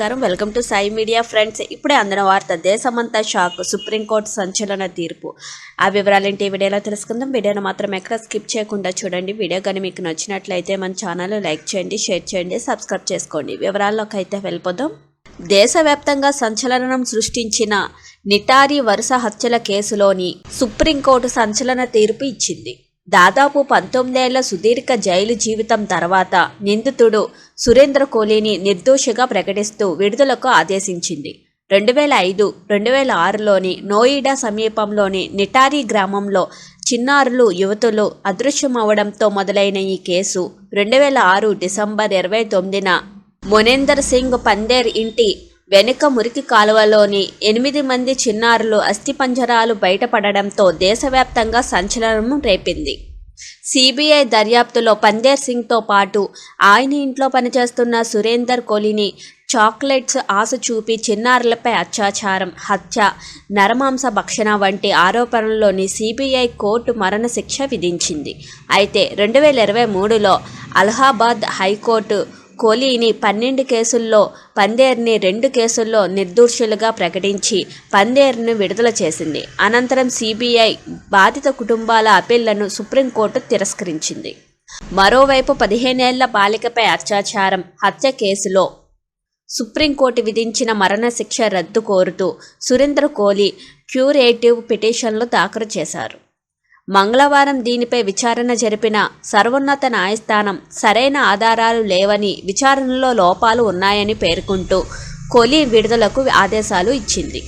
నమస్కారం. Welcome to Sai media friends. ఇప్పుడే అందిన వార్త దేశమంతా షాక్ సుప్రీంకోర్టు సంచలన తీర్పు. ఆ వివరాలేంటి ఈ వీడియోలో తెలుసుకుందాం. వీడియోను మాత్రం ఎక్కడ స్కిప్ చేయకుండా చూడండి. వీడియో కానీ మీకు నచ్చినట్లయితే మన ఛానల్ లైక్ చేయండి షేర్ చేయండి సబ్స్క్రైబ్ చేసుకోండి. వివరాల్లోకి అయితే వెళ్ళిపోదాం. దేశవ్యాప్తంగా సంచలనం సృష్టించిన నిటారి వరుస హత్యల కేసులోని సుప్రీంకోర్టు సంచలన తీర్పు ఇచ్చింది. దాదాపు పంతొమ్మిదేళ్ళ సుదీర్ఘ జైలు జీవితం తర్వాత నిందితుడు సురేంద్ర కోహ్లీని నిర్దోషిగా ప్రకటిస్తూ విడుదలకు ఆదేశించింది. రెండు వేల ఐదు రెండు వేల ఆరులోని నోయిడా సమీపంలోని నిటారి గ్రామంలో చిన్నారులు యువతులు అదృశ్యమవడంతో మొదలైన ఈ కేసు రెండు వేల ఆరు డిసెంబర్ ఇరవై తొమ్మిదిన మొనేందర్ సింగ్ పందేర్ ఇంటి వెనుక మురికి కాలువలోని ఎనిమిది మంది చిన్నారులు అస్థిపంజరాలు బయటపడడంతో దేశవ్యాప్తంగా సంచలనం రేపింది. సిబిఐ దర్యాప్తులో పందేర్ సింగ్తో పాటు ఆయన ఇంట్లో పనిచేస్తున్న సురేందర్ కోహ్లీని చాక్లెట్స్ ఆశ చూపి చిన్నారులపై అత్యాచారం హత్య నరమాంస భక్షణ వంటి ఆరోపణల్లోని సిబిఐ కోర్టు మరణశిక్ష విధించింది. అయితే రెండు వేల ఇరవై మూడులో అలహాబాద్ హైకోర్టు కోహ్లీని పన్నెండు కేసుల్లో పందేర్ని రెండు కేసుల్లో నిర్దోషులుగా ప్రకటించి పందేర్ను విడుదల చేసింది. అనంతరం సిబిఐ బాధిత కుటుంబాల అప్పీళ్ళను సుప్రీంకోర్టు తిరస్కరించింది. మరోవైపు పదిహేనేళ్ళ బాలికపై అత్యాచారం హత్య కేసులో సుప్రీంకోర్టు విధించిన మరణశిక్ష రద్దు కోరుతూ సురేంద్ర కోహ్లీ క్యూరేటివ్ పిటిషన్లు దాఖలు చేశారు. మంగళవారం దీనిపై విచారణ జరిపిన సర్వోన్నత న్యాయస్థానం సరైన ఆధారాలు లేవని విచారణలో లోపాలు ఉన్నాయని పేర్కొంటూ కొలి విడుదలకు ఆదేశాలు ఇచ్చింది.